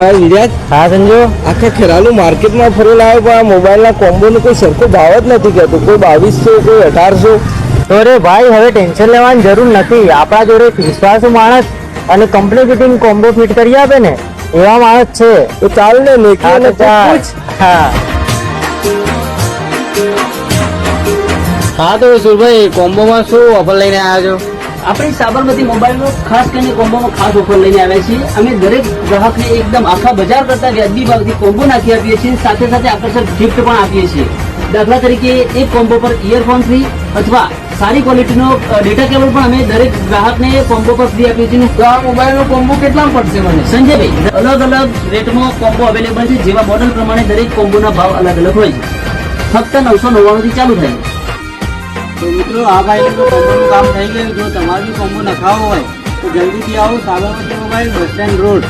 હા સંજુ? આખા ખેરાલુ માર્કેટમાં ફરીને આવ્યો પણ આ મોબાઈલના કોમ્બોનો કોઈ સરખો ભાવ જ નથી કહેતો. કોઈ બાવીસો કોઈ અઢારસો. અરે ભાઈ હવે ટેન્શન લેવાની જરૂર નથી. આપણા જોડે એક વિશ્વાસુ માણસ અને કંપની ફિટિંગ કોમ્બો ફિટ કરી આપે ને એવા માણસ છે. તો ચાલ ને લેખી હા અને તો ચાલ. પૂછ. હા. હા તો સુરભાઈ કોમ્બોમાં શું ઓફર લઈને આવ્યા છો? આપણી સાબરમતી મોબાઈલનો ખાસ કરીને કોમ્બોમાં ખાસ ઓફર લઈને આવ્યા છીએ. અમે દરેક ગ્રાહકને એકદમ આખા બજાર કરતા વ્યાજબી ભાવથી કોમ્બો નાખી આપીએ છીએ. સાથે સાથે આકર્ષક ગિફ્ટ પણ આપીએ છીએ. દાખલા તરીકે એક કોમ્બો પર ઇયરફોન ફ્રી અથવા સારી ક્વોલિટીનો ડેટા કેબલ પણ અમે દરેક ગ્રાહકને કોમ્બો પર ફ્રી આપીએ છીએ. તો આ મોબાઈલનો કોમ્બો કેટલા પડશે મને? સંજયભાઈ અલગ અલગ રેટમાં કોમ્બો અવેલેબલ છે. જેવા મોડલ પ્રમાણે દરેક કોમ્બોના ભાવ અલગ અલગ હોય છે. ફક્ત નવસો નવ્વાણું થી ચાલુ થાય. છે. તો મિત્રો, આ ભાઈનું કોમ્બોનું કામ થઈ ગયું. જો તમારું કોમ્બો નખાવો હોય, તો જલ્દીથી આવો Sabarmati mobile bus stand road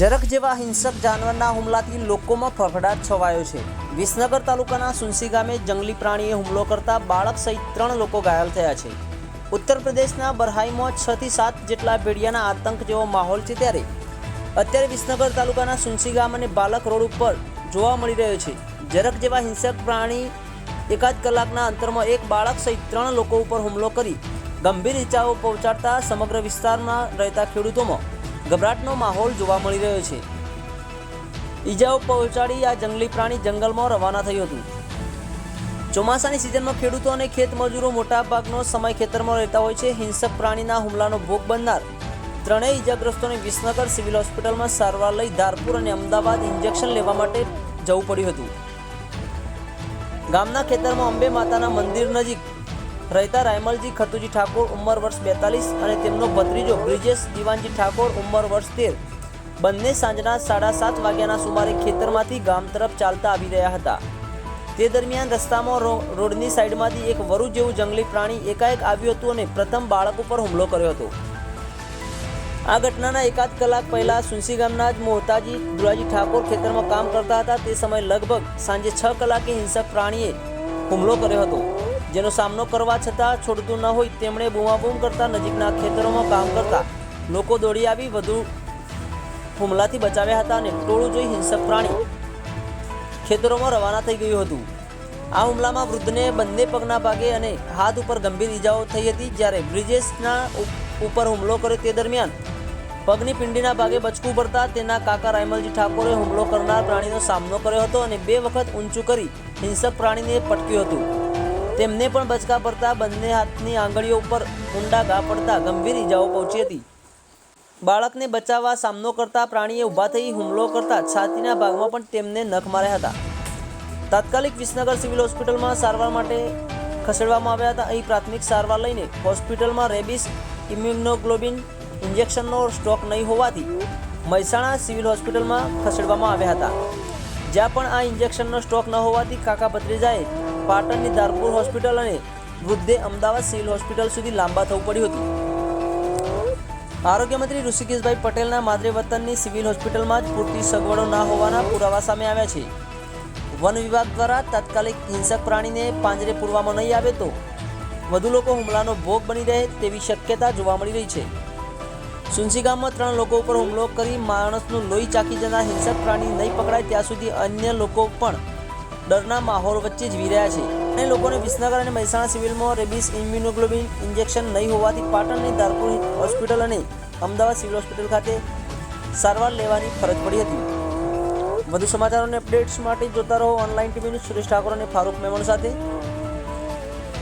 ઝરખ જેવા હિંસક જાનવરના હુમલાથી લોકોમાં ફફડાટ છવાયો છે. વિસનગર તાલુકાના સુનસી ગામે જંગલી પ્રાણીએ હુમલો કરતા બાળક સહિત ત્રણ લોકો ઘાયલ થયા છે. ઉત્તર પ્રદેશના બરહાઈમાં છ થી સાત જેટલા ભેડિયાના આતંક જેવો માહોલ છે ત્યારે. અત્યારે વિસનગર તાલુકાના સુનસી ગામ અને બાલક રોડ ઉપર જોવા મળી રહ્યો છે. જરક જેવા હિંસક પ્રાણી એકાદ કલાકના અંતરમાં એક બાળક સહિત ત્રણ લોકો ઉપર હુમલો કરી ગંભીર ઇજાઓ પહોંચાડતા સમગ્ર વિસ્તારમાં રહેતા ખેડૂતોમાં ગભરાટનો માહોલ જોવા મળી રહ્યો છે. ઈજાઓ પહોંચાડી આ જંગલી પ્રાણી જંગલમાં રવાના થયું હતું. ચોમાસાની સિઝનમાં ખેડૂતો અને ખેત મજૂરો મોટા ભાગનો સમય ખેતરમાં રહેતા હોય છે. હિંસક પ્રાણીના હુમલાનો ભોગ બનનાર ત્રણેય ઇજાગ્રસ્તોને વિસનગર સિવિલ હોસ્પિટલમાં સારવાર લઈ ધારપુર અને અમદાવાદ ઇન્જેક્શન લેવા માટે જવું પડ્યું હતું. ગામના ખેતરમાં અંબે માતાના મંદિર નજીક રહેતા રાયમલજી ખતુજી ઠાકોર ઉંમર વર્ષ બેતાલીસ અને તેમનો ભત્રીજો બ્રિજેશ દિવાનજી ઠાકોર ઉંમર વર્ષ તેર. બંને સાંજના સાડા સાત વાગ્યાના સુમારે ખેતરમાંથી ગામ તરફ ચાલતા આવી રહ્યા હતા. તે દરમિયાન રસ્તામાં રોડની સાઈડમાંથી એક વરુ જેવું જંગલી પ્રાણી એકાએક આવ્યું હતું અને પ્રથમ બાળક ઉપર હુમલો કર્યો હતો. આ ઘટનાના એકાદ કલાક પહેલા સુનસી ગામના જ મોહતાજી દુરાજી ઠાકોર ખેતરમાં કામ કરતા હતા. તે સમયે લગભગ સાંજે છ કલાકે હિંસક પ્રાણીએ હુમલો કર્યો હતો. જેનો સામનો કરવા છતાં છોડતું ન હોય તેમણે બૂમાબૂમ કરતા નજીકના ખેતરોમાં કામ કરતા લોકો દોડી આવી વધુ હુમલાથી બચાવ્યા હતા અને ટોળું જોઈ હિંસક પ્રાણી ખેતરોમાં રવાના થઈ ગયું હતું. આ હુમલામાં વૃદ્ધને બંને પગના ભાગે અને હાથ ઉપર ગંભીર ઈજાઓ થઈ હતી જ્યારે બ્રિજેશના ઉપ- ઉપર હુમલો કર્યો તે દરમિયાન પગની પિંડીના ભાગે બચકું પડતા તેના કાકા રાયમલજી ઠાકોરે હુમલો કરનાર પ્રાણીનો સામનો કર્યો હતો અને બે વખત ઊંચું કરી હિંસક પ્રાણીને પટક્યું હતું. તેમને પણ બચકા પડતા બંને હાથની આંગળીઓ ઉપર ઊંડા ઘા પડતા ગંભીર ઈજાઓ પહોંચી હતી. બાળકને બચાવવા સામનો કરતા પ્રાણીએ ઊભા થઈ હુમલો કરતા છાતીના ભાગમાં પણ તેમને નખ માર્યા હતા. તાત્કાલિક વિસનગર સિવિલ હોસ્પિટલમાં સારવાર માટે ખસેડવામાં આવ્યા હતા. અહીં પ્રાથમિક સારવાર લઈને હોસ્પિટલમાં રેબિસ, ઇમ્યુનોગ્લોબિન ઇન્જેક્શનનો સ્ટોક નહીં હોવાથી મહેસાણા સિવિલ હોસ્પિટલમાં ખસેડવામાં આવ્યા હતા. જ્યાં પણ આ ઇન્જેક્શનનો સ્ટોક ન હોવાથી કાકા ભત્રીજાએ પાટણની ધારપુર હોસ્પિટલ અને વૃદ્ધે અમદાવાદ સિવિલ હોસ્પિટલ સુધી લાંબા થવું પડ્યું હતું. આરોગ્ય મંત્રી ઋષિકેશભાઈ પટેલના માદરે વતનની સિવિલ હોસ્પિટલમાં જ પૂરતી સગવડો ના હોવાના પુરાવા સામે આવ્યા છે. વન વિભાગ દ્વારા તાત્કાલિક હિંસક પ્રાણીને પાંજરે પૂરવામાં નહીં આવે તો વધુ લોકો હુમલાનો ભોગ બની રહે તેવી શક્યતા જોવા મળી રહી છે. સુનસી ગામમાં ત્રણ લોકો ઉપર હુમલો કરી માણસનું લોહી ચાકી જનાર હિંસક પ્રાણી નહીં પકડાય ત્યાં સુધી અન્ય લોકો પણ ડરના માહોલ વચ્ચે જીવી રહ્યા છે અને લોકોને વિસનગર અને મહેસાણા સિવિલમાં રેબિસ ઇમ્યુનોગ્લોબિન ઇન્જેક્શન નહીં હોવાથી પાટણની ધારપુર હોસ્પિટલ અને અમદાવાદ સિવિલ હોસ્પિટલ ખાતે સારવાર લેવાની ફરજ પડી હતી. વધુ સમાચારો અને અપડેટ્સ માટે જોતા રહો online TV news Suresh Thakor અને ફારૂક મેમણ સાથે.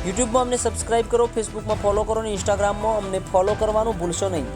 યુટ્યુબમાં અમને સબસ્ક્રાઇબ કરો, ફેસબુકમાં ફોલો કરો અને ઇન્સ્ટાગ્રામમાં અમને ફોલો કરવાનું ભૂલશો નહીં.